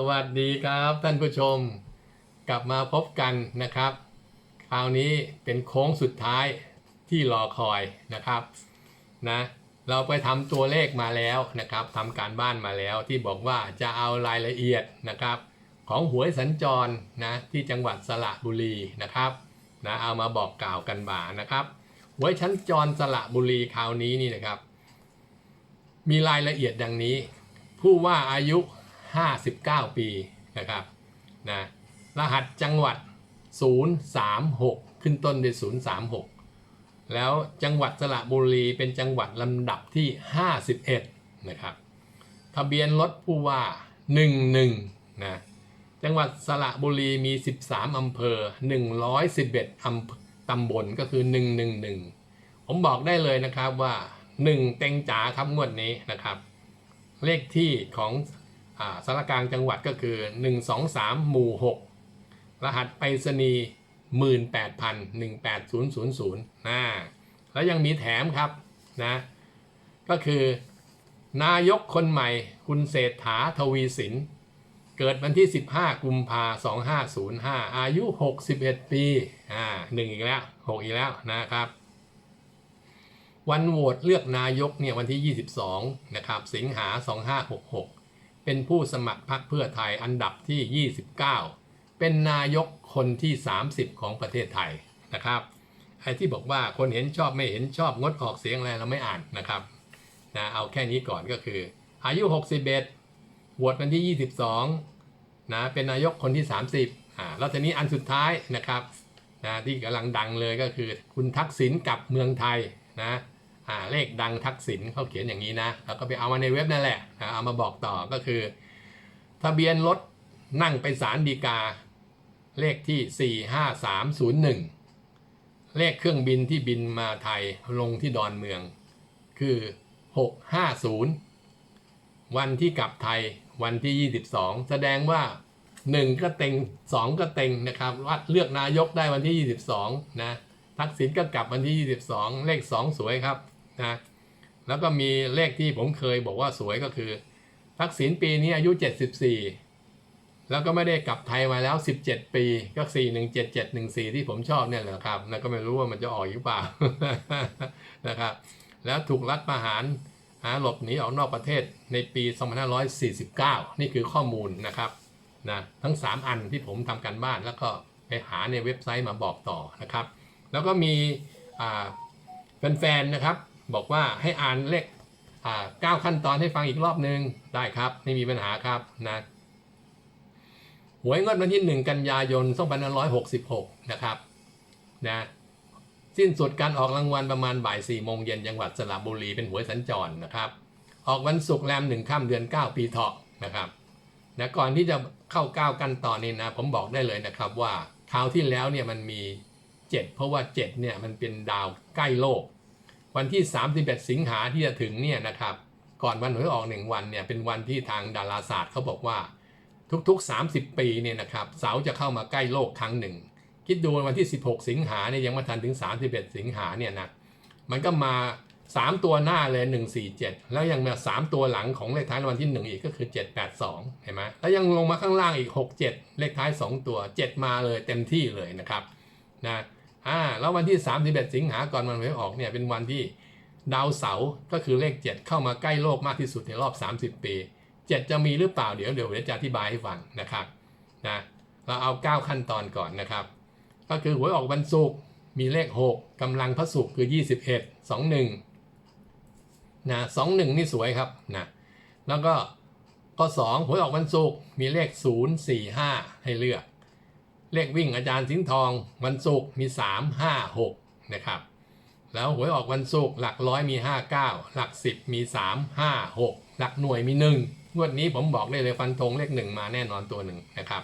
สวัสดีครับท่านผู้ชมกลับมาพบกันนะครับ คราวนี้เป็นโค้งสุดท้ายที่รอคอยนะครับนะเราไปทำตัวเลขมาแล้วนะครับทำการบ้านมาแล้วที่บอกว่าจะเอารายละเอียดนะครับ ของหวยสัญจรนะที่จังหวัดสระบุรีนะครับนะเอามาบอกกล่าวกันบ่านะครับหวยชั้นจรสระบุรีคราวนี้นี่นะครับ มีรายละเอียดดังนี้ ผู้ว่าอายุ 59 ปีนะครับนะรหัสจังหวัด 036 ขึ้นต้นด้วย 036 แล้วจังหวัดสระบุรีเป็นจังหวัดลำดับที่ 51 นะครับ ทะเบียนรถผู้ว่า 11 นะจังหวัดสระบุรีมี 13 อำเภอ 111อำตำบลก็คือ 111 ผมบอกได้เลยนะครับว่า 1 เต็งจ๋าครับงวดนี้นะครับ เลขที่ของ สารกลางจังหวัดก็คือ 123 หมู่ 6 รหัสไปรษณีย์18,000 18000นะแล้วยังมีแถมครับนะก็คือนายกคนใหม่คุณเศรษฐาทวีสิน เกิดวันที่ 15 กุมภา2505 อายุ 61 ปีอ่าหนึ่งอีกแล้ว 6 อีกแล้วนะครับ วันโหวตเลือกนายกเนี่ยวันที่ 22 นะครับ สิงหา 2566 เป็นผู้สมัครพรรคเพื่อไทยอันดับที่ 29 เป็นนายกคนที่ 30 ของประเทศไทยนะครับไอ้ที่บอกว่าคนเห็นชอบไม่เห็นชอบงดออกเสียงอะไรเราไม่อ่านนะครับนะเอาแค่นี้ก่อนก็คือ อายุ 61โหวตวันที่ 22นะเป็นนายกคนที่ 30อ่าแล้วทีนี้อันสุดท้ายนะครับนะที่กำลังดังเลยก็คือคุณทักษิณกลับเมืองไทยนะ อ่าเลขดังทักษิณเขาเขียนอย่างนี้นะแล้วก็ไปเอามาในเว็บนั่นแหละเอามาบอกต่อก็คือ ทะเบียนรถนั่งไปศาลฎีกา เลขที่ 45301 เลขเครื่องบินที่บินมาไทยลงที่ดอนเมือง คือ 650 วันที่กลับไทยวันที่ 22 แสดงว่า 1 ก็เต็ง 2 ก็เต็งนะครับวัดเลือกนายกได้วันที่ 22 นะทักษิณก็กลับวันที่ 22 เลข 2 สวยครับ นะแล้วก็มีเลขที่ผมเคยบอกว่าสวยก็คือทักษิณปีนี้อายุ 74 แล้วก็ไม่ได้กลับไทยมาแล้ว 17 ปีก็ 417714 ที่ผมชอบเนี่ยแหละครับแล้วก็ไม่รู้ว่ามันจะออกหรือเปล่านะครับ แล้วถูกรัฐประหารหาหลบหนีออกนอกประเทศในปี 2549 นี่คือข้อมูลนะครับนะทั้ง 3 อันที่ผมทำการบ้านแล้วก็ไปหาในเว็บไซต์มาบอกต่อนะครับ แล้วก็มีแฟนๆนะครับ บอกว่าให้อ่านเลขเก้าขั้นตอนให้ฟังอีกรอบนึงได้ครับไม่มีปัญหาครับนะหวยงวดวันที่ 1 กันยายน2566 นะครับนะสิ้นสุดการออกรางวัลประมาณบ่าย4โมงเย็นจังหวัดสระบุรีเป็นหวยสัญจรนะครับ ออกวันศุกร์แรมหนึ่งค่ำเดือน 9 ปีเถาะนะครับนะก่อนที่จะเข้าก้าวกันตอนนี้นะผมบอกได้เลยนะครับว่าคราวที่แล้วเนี่ยมันมี 7 เพราะว่า 7 เนี่ยมันเป็นดาวใกล้โลก วันที่ 31 สิงหาที่จะถึงเนี่ยนะครับ ก่อนวันหวยออกหนึ่งวันเนี่ยเป็นวันที่ทางดาราศาสตร์เขาบอกว่าทุกๆ 30 ปีเนี่ยนะครับเสาจะเข้ามาใกล้โลกครั้งหนึ่ง คิดดูวันที่ 16 สิงหาเนี่ยยังไม่ทันถึง 31 สิงหาเนี่ยนะมันก็มา 3 ตัวหน้าเลย 147 แล้วยังมา 3 ตัวหลังของเลขท้ายรางวัลที่ 1 อีกก็คือ 782 เห็นไหมแล้วยังลงมาข้างล่างอีก 67 เลขท้าย 2 ตัว 7 มาเลยเต็มที่เลยนะครับนะ อ่าแล้ววันที่ 31 สิงหาก่อนวันหวยออกเนี่ยเป็นวันที่ดาวเสาร์ก็คือเลข 7 เข้ามาใกล้โลกมากที่สุดในรอบ 30 ปี 7 จะมีหรือเปล่าเดี๋ยวเดี๋ยวจะอธิบายให้ฟังนะครับนะเราเอา 9 ขั้นตอนก่อนนะครับ ก็คือหวยออกวันศุกร์มีเลข 6กำลังพระศุกร์คือ 21 21นะ21 นี่สวยครับนะแล้วก็ข้อ2หวยออกวันศุกร์มีเลข 0 4 5 ให้เลือก เลขวิ่งอาจารย์สิงห์ทองวันศุกร์มี 3 5 6 นะครับ แล้วหวยออกวันศุกร์หลักร้อยมี 59 หลัก 10 มี 3 5 6 หลักหน่วยมี 1 งวดนี้ผมบอกได้เลยฟันธงเลข 1 มาแน่นอนตัวหนึ่งนะครับ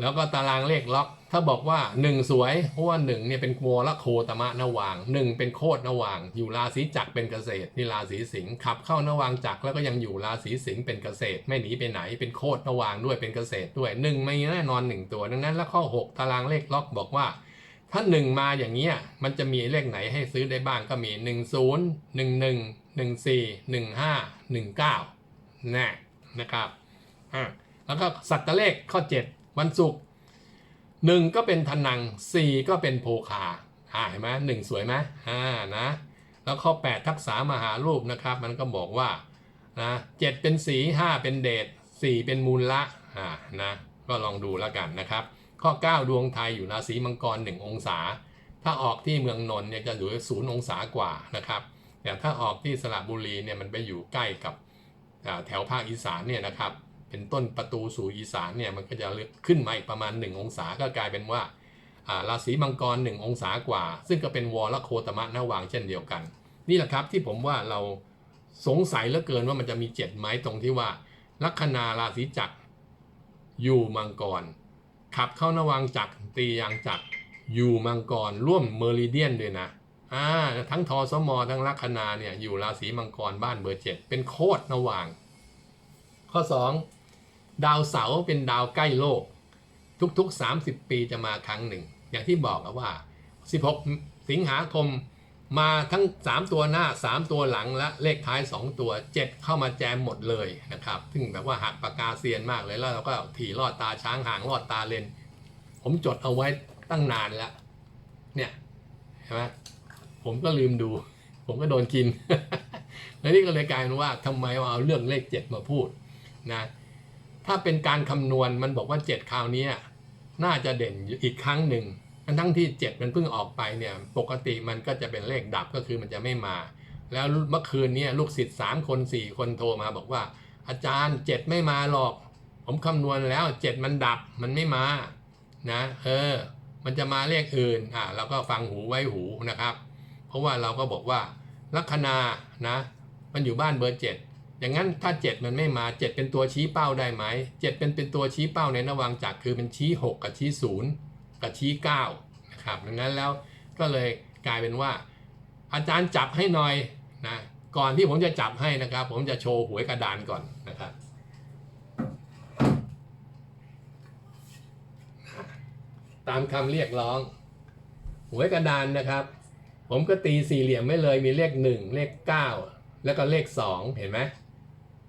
แล้วก็ตารางเลขล็อก ถ้าบอกว่า1สวยเพราะว่า1เนี่ยเป็นโวละโคตมะนวาง1เป็นโคตรนวาง อยู่ราศีจักรเป็นเกษตรนี่ราศีสิงห์ขับเข้านวางจักรแล้วก็ยังอยู่ราศีสิงห์เป็นเกษตร ไม่หนีไปไหนเป็นโคตรนวางด้วยเป็นเกษตรด้วย1ไม่แน่นอน1ตัว ดังนั้นแล้วข้อ 6 ตารางเลขล็อกบอกว่าถ้า1มาอย่างเงี้ยมันจะมีเลขไหนให้ซื้อได้บ้างก็มี 1 0 1 1 1 4 1 5 1 9แน่นะครับอะแล้วก็สัตว์เลขข้อ 7 วันศุกร์ หนึ่งก็เป็นธนังสี่ก็เป็นโภคาอ่าเห็นไหมหนึ่งสวยไหมอ่านะ แล้วข้อ 8 ทักษะมหารูปนะครับ มันก็บอกว่านะเจ็ดเป็นสีห้าเป็นเดชสี่เป็นมูลละอ่านะก็ลองดูแล้วกันนะครับ ข้อ 9 ดวงไทยอยู่ราศีมังกร 1 องศา ถ้าออกที่เมืองนนท์เนี่ยจะอยู่ศูนย์องศากว่านะครับแต่ถ้าออกที่สระบุรีเนี่ยมันไปอยู่ใกล้กับแถวภาคอีสานเนี่ยนะครับ เป็นต้นประตูสู่อีสานเนี่ยมันก็จะขึ้นมาอีกประมาณ 1 องศาก็กลายเป็นว่าราศีมังกร 1 องศากว่า ซึ่งก็เป็นวอลโคตมะนวางเช่นเดียวกัน นี่แหละครับที่ผมว่าเราสงสัยเหลือเกินว่ามันจะมีเจ็ดไหมตรงที่ว่า ลัคนาราศีจักรอยู่มังกร ขับเข้านวังจักรตียางจักรอยู่มังกร ร่วมเมอริเดียนด้วยนะอ่าทั้งทอสมอทั้งลัคนาเนี่ยอยู่ราศีมังกรบ้านเบอร์เจ็ดเป็นโคตรนวาง ข้อ 2 ดาวเสาร์เป็นดาวใกล้โลก ทุกๆ 30 ปีจะมาครั้งหนึ่ง อย่างที่บอกแล้วว่า 16 สิงหาคมมาทั้ง 3 ตัวหน้า 3 ตัวหลังและเลขท้าย 2 ตัว 7 เข้ามาแจมหมดเลยนะครับ ซึ่งแบบว่าหักปากกาเซียนมากเลยแล้วเราก็ถี่ลอดตาช้างห่างลอดตาเลน ผมจดเอาไว้ตั้งนานแล้ว เนี่ยเห็นไหมผมก็ลืมดู ผมก็โดนกิน แล้วนี่ก็เลยกลายเป็นว่าทำไมเอาเรื่องเลข7มาพูดนะ ถ้าเป็นการคำนวณมันบอกว่า 7 คราวนี้น่าจะเด่นอีกครั้งหนึ่งทั้งที่ 7 มันเพิ่งออกไปเนี่ยปกติมันก็จะเป็นเลขดับก็คือมันจะไม่มา แล้วเมื่อคืนนี้ลูกศิษย์3คน 4 คนโทรมาบอกว่า อาจารย์ 7 ไม่มาหรอก ผมคำนวณแล้ว 7 มันดับมันไม่มานะเออ มันจะมาเลขอื่นอ่าเราก็ฟังหูไว้หูนะครับ เพราะว่าเราก็บอกว่าลัคนานะ มันอยู่บ้านเบอร์7 อย่างนั้นถ้า 7 มันไม่มา 7 เป็นตัวชี้เป้าได้ไหม7เป็นเป็นตัวชี้เป้าในระว่างจักรคือเป็นชี้ 6 กับชี้ 0 กับชี้9นะครับดังนั้นแล้วก็เลยกลายเป็นว่า อาจารย์จับให้หน่อยนะก่อนที่ผมจะจับให้นะครับ ผมจะโชว์หวยกระดานก่อนนะครับตามคำเรียกร้องหวยกระดานนะครับ ผมก็ตีสี่เหลี่ยมไม่เลยมีเลขหนึ่งเลขเก้าแล้วก็เลขสองเห็นไหม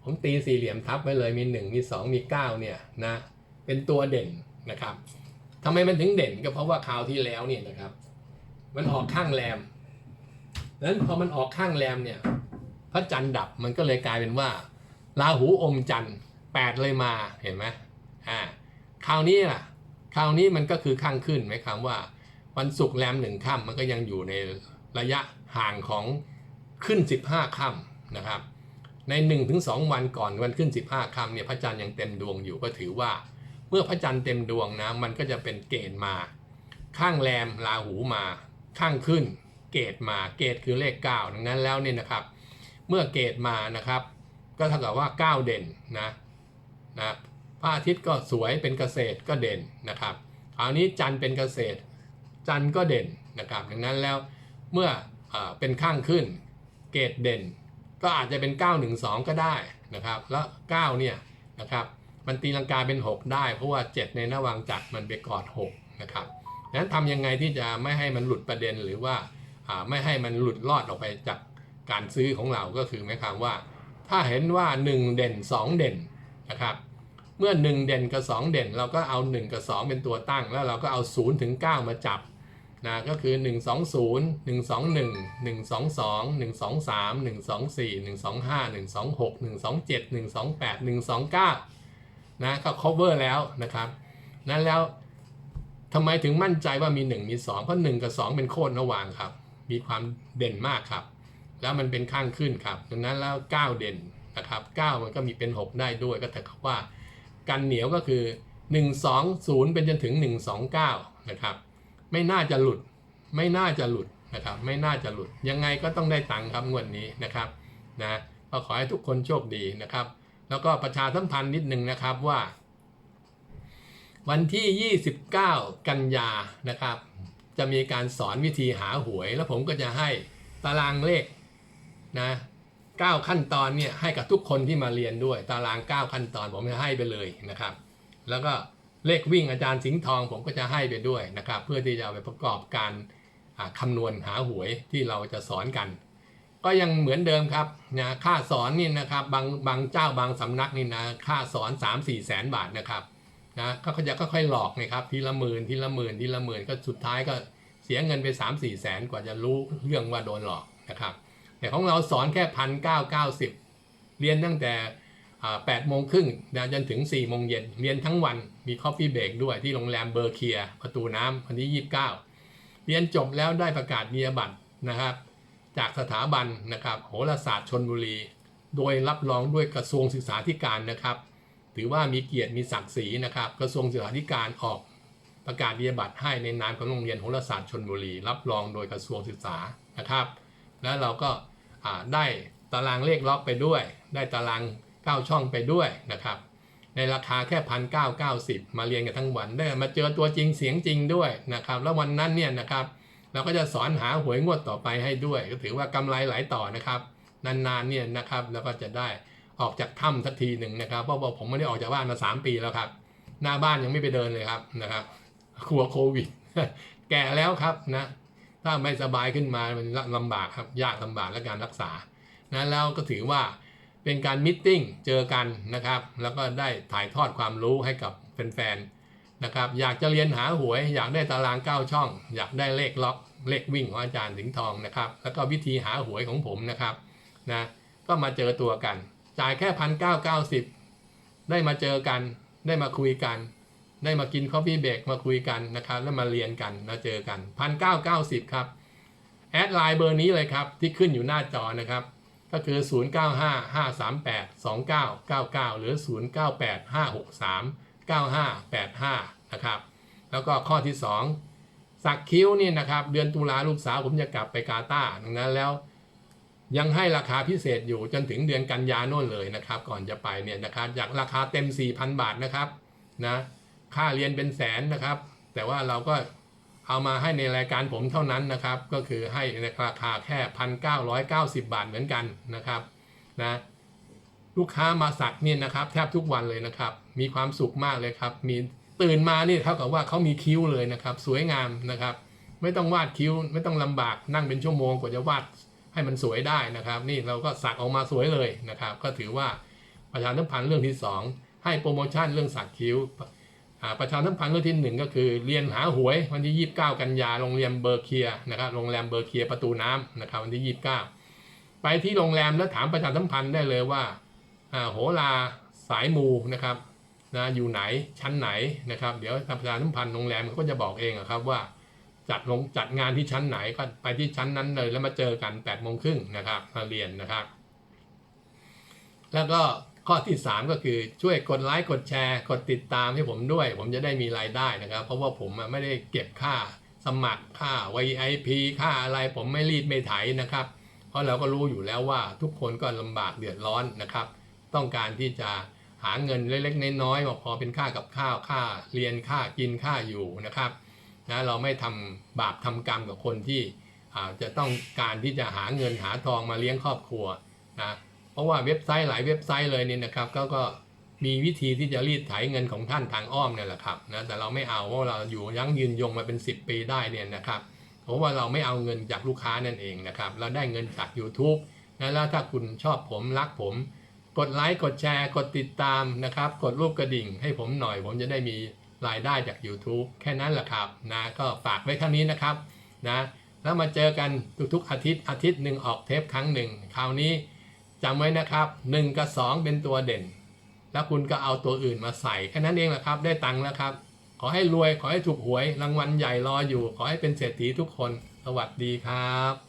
ผมตีสี่เหลี่ยมทับไว้เลยมีหนึ่งมีสองมีเก้าเนี่ยนะ เป็นตัวเด่นนะครับทำไมมันถึงเด่นก็เพราะว่าคราวที่แล้วเนี่ยนะครับ มันออกข้างแรมนั้นพอมันออกข้างแรมเนี่ย พระจันทร์ดับมันก็เลยกลายเป็นว่าราหูอมจันทร์แปดเลยมาเห็นไหมอ่าคราวนี้ล่ะคราวนี้มันก็คือข้างขึ้นไหมครับว่า วันศุกร์แรมหนึ่งค่ำมันก็ยังอยู่ในระยะห่างของขึ้น 15 ค่ำนะครับ ใน 1-2 วันก่อนวันขึ้น 15คำเนี่ยพระจันทร์ยังเต็มดวงอยู่ก็ถือว่า เมื่อพระจันทร์เต็มดวงนะมันก็จะเป็นเกณฑ์มา ข้างแรมราหูมา ข้างขึ้น เกตมาเกตคือเลข 9 ดังนั้นแล้วเนี่ยนะครับ เมื่อเกตมานะครับ ก็เท่ากับว่า 9 เด่นนะนะพระอาทิตย์ก็สวยเป็นเกษตรก็เด่นนะครับคราวนี้จันทร์เป็นเกษตร จันทร์ก็เด่นนะครับ ดังนั้นแล้วเมื่ออเป็นข้างขึ้น เกตเด่น ก็อาจจะเป็น 912 ก็ได้นะครับ แล้ว9เนี่ยนะครับมันตีลังกาเป็น 6 ได้ เพราะว่า 7 ในระหว่างจักรมันไปกอด6นะครับดังนั้นทำยังไงที่จะไม่ให้มันหลุดประเด็นหรือว่าอ่าไม่ให้มันหลุดรอดออกไปจากการซื้อของเราก็คือหมายความว่า ถ้าเห็นว่า 1 เด่น 2 เด่นนะครับเมื่อ 1 เด่นกับ 2 เด่น เราก็เอา 1 กับ 2 เป็นตัวตั้ง แล้วเราก็เอา0ถึง9มาจับ นะก็คือ 1 2 0 1 2 1 1 2 2 1 2 3 1 2 4 1 2 5 1 2 6 1 2 7 1 2 8 1 2 9นะก็ cover แล้วนะครับนั้นแล้วทำไมถึงมั่นใจว่ามี 1 มี 2 เพราะ 1 กับ 2 เป็นโคตรระหว่างครับ มีความเด่นมากครับ แล้วมันเป็นข้างขึ้นครับดังนั้นแล้ว 9 เด่นนะครับ 9 มันก็มีเป็น 6 ได้ด้วยก็เท่ว่า กันเหนียวก็คือ 1 2 0 เป็นจนถึง 1 2 9 นะครับ ไม่น่าจะหลุด ไม่น่าจะหลุดนะครับ ไม่น่าจะหลุด ยังไงก็ต้องได้ตังค์ครับงวดนี้นะครับนะก็ขอให้ทุกคนโชคดีนะครับ แล้วก็ประชาสัมพันธ์นิดนึงนะครับว่า วันที่ 29 กันยานะครับ จะมีการสอนวิธีหาหวย แล้วผมก็จะให้ตารางเลขนะ9ขั้นตอนเนี่ยให้กับทุกคนที่มาเรียนด้วย ตาราง 9 ขั้นตอนผมจะให้ไปเลยนะครับ แล้วก็ เลขวิ่งอาจารย์สิงห์ทองผมก็จะให้ไปด้วยนะครับ เพื่อที่จะไปประกอบการอ่าคำนวณหาหวยที่เราจะสอนกัน ก็ยังเหมือนเดิมครับนะค่าสอนนี่นะครับบางบางเจ้าบางสำนักนี่นะค่าสอน 3 4แสนบาทนะครับนะก็เขาจะค่อยๆหลอกนะครับทีละหมื่นทีละหมื่นทีละหมื่นก็สุดท้ายก็เสียเงินไป 3 4แสนกว่าจะรู้เรื่องว่าโดนหลอกนะครับแต่ของเราสอนแค่พันเก้าเก้าสิบเรียนตั้งแต่ แปดโมงครึ่งนะจนถึง4ี่โมงเย็นเรียนทั้งวันมีคอฟฟี่เบรกด้วยที่โรงแรมเบอร์เคียประตูน้ำวันที่ 29 เรียนจบแล้วได้ประกาศนียบัตรนะครับ จากสถาบันนะครับโหราศาสตร์ชนบุรี โดยรับรองด้วยกระทรวงศึกษาธิการนะครับ ถือว่ามีเกียรติมีศักดิ์ศรีนะครับ กระทรวงศึกษาธิการออกประกาศนียบัตรให้ในนามของโรงเรียนโหราศาสตร์ชนบุรี รับรองโดยกระทรวงศึกษานะครับ แล้วเราก็ได้ตารางเลขล็อกไปด้วย ได้ตาราง 9 ช่องไปด้วยนะครับในราคาแค่พันเก้าเก้าสิบมาเรียนกันทั้งวันได้มาเจอตัวจริงเสียงจริงด้วยนะครับ แล้ววันนั้นเนี่ยนะครับเราก็จะสอนหาหวยงวดต่อไปให้ด้วย ก็ถือว่ากำไรหลายต่อนะครับ นานๆเนี่ยนะครับแล้วก็จะได้ออกจากถ้ำสักทีหนึ่งนะครับเพราะว่าผมไม่ได้ออกจากบ้านมา 3 ปีแล้วครับ หน้าบ้านยังไม่ไปเดินเลยครับนะครับกลัวโควิด แก่แล้วครับนะถ้าไม่สบายขึ้นมามันลำบากครับยากลำบากและการรักษานะแล้วก็ถือว่า เป็นการมิทติ้งเจอกันนะครับ แล้วก็ได้ถ่ายทอดความรู้ให้กับแฟนๆนะครับ อยากจะเรียนหาหวย อยากได้ตาราง 9 ช่อง อยากได้เลขล็อกเลขวิ่งของอาจารย์สิงห์ทองนะครับ แล้วก็วิธีหาหวยของผมนะครับนะก็มาเจอตัวกัน จ่ายแค่พันเก้าเก้าสิบได้มาเจอกัน ได้มาคุยกัน ได้มากินคอฟฟี่เบรกมาคุยกันนะครับ แล้วมาเรียนกันมาเจอกันพันเก้าเก้าสิบครับแอดไลน์เบอร์นี้เลยครับที่ขึ้นอยู่หน้าจอนะครับ ก็คือ 0955382999 หรือ 0985639585 นะครับ แล้วก็ข้อที่ 2 สักคิ้วนี่นะครับ เดือนตุลาลูกสาวผมจะกลับไปกาตาร์ดังนั้นแล้วยังให้ราคาพิเศษอยู่จนถึงเดือนกันยาโน่นเลยนะครับ ก่อนจะไปเนี่ยนะครับจากราคาเต็ม 4,000 บาทนะครับนะค่าเรียนเป็นแสนนะครับ แต่ว่าเราก็ เอามาให้ในรายการผมเท่านั้นนะครับ ก็คือให้ในราคาแค่1,990บาทเหมือนกันนะครับนะลูกค้ามาสักเนี่ยนะครับแทบทุกวันเลยนะครับ มีความสุขมากเลยครับ มีตื่นมานี่เท่ากับว่าเขามีคิ้วเลยนะครับ สวยงามนะครับ ไม่ต้องวาดคิ้ว ไม่ต้องลำบากนั่งเป็นชั่วโมงกว่าจะวาดให้มันสวยได้นะครับ นี่เราก็สักออกมาสวยเลยนะครับ ก็ถือว่าประชาสัมพันธ์เรื่องที่ 2 ให้โปรโมชั่นเรื่องสักคิ้ว ประชาสัมพันธ์เรื่องที่หนึ่งก็คือเรียนหาหวยวันที่ 29 กันยาโรงเรียนเบอร์เคียนะครับโรงแรมเบอร์เคียประตูน้ำนะครับวันที่ 29 ไปที่โรงแรมแล้วถามประชาสัมพันธ์ได้เลยว่าโหราสายมูนะครับนะอยู่ไหนชั้นไหนนะครับ เดี๋ยวประชาสัมพันธ์โรงแรมเขาก็จะบอกเองครับว่าจัดลงจัดงานที่ชั้นไหนก็ไปที่ชั้นนั้นเลยแล้วมาเจอกัน8ปดโมงครึ่งนะครับมาเรียนนะครับ แล้วก็ ข้อที่ 3 ก็คือช่วยกดไลค์กดแชร์กดติดตามให้ผมด้วย ผมจะได้มีรายได้นะครับ เพราะว่าผมไม่ได้เก็บค่าสมัครค่า VIP ค่าอะไรผมไม่รีดไม่ไถนะครับ เพราะเราก็รู้อยู่แล้วว่าทุกคนก็ลำบากเดือดร้อนนะครับ ต้องการที่จะหาเงินเล็กๆน้อยๆมาพอเป็นค่ากับข้าวค่าเรียนค่ากินค่าอยู่นะครับนะเราไม่ทำบาปทำกรรมกับคนที่จะต้องการที่จะหาเงินหาทองมาเลี้ยงครอบครัวนะ เพราะว่าเว็บไซต์หลายเว็บไซต์เลยเนี่ยนะครับก็ก็มีวิธีที่จะรีดไถเงินของท่านทางอ้อมเนี่ยแหละครับนะแต่เราไม่เอาเพราะเราอยู่ยั้งยืนยงมาเป็น 10 ปีได้เนี่ยนะครับเพราะว่าเราไม่เอาเงินจากลูกค้านั่นเองนะครับเราได้เงินจาก YouTube นะแล้วถ้าคุณชอบผมรักผม กดไลค์กดแชร์กดติดตามนะครับ กดรูปกระดิ่งให้ผมหน่อยผมจะได้มีรายได้จาก YouTube แค่นั้นแหละครับนะก็ฝากไว้เท่านี้นะครับนะแล้วมาเจอกันทุกๆอาทิตย์อาทิตย์หนึ่งออกเทปครั้งหนึ่งคราวนี้ จำไว้นะครับ 1 กับ 2 เป็นตัวเด่น แล้วคุณก็เอาตัวอื่นมาใส่แค่นั้นเองแหละครับ ได้ตังค์แล้วครับ ขอให้รวยขอให้ถูกหวยรางวัลใหญ่รออยู่ ขอให้เป็นเศรษฐีทุกคน สวัสดีครับ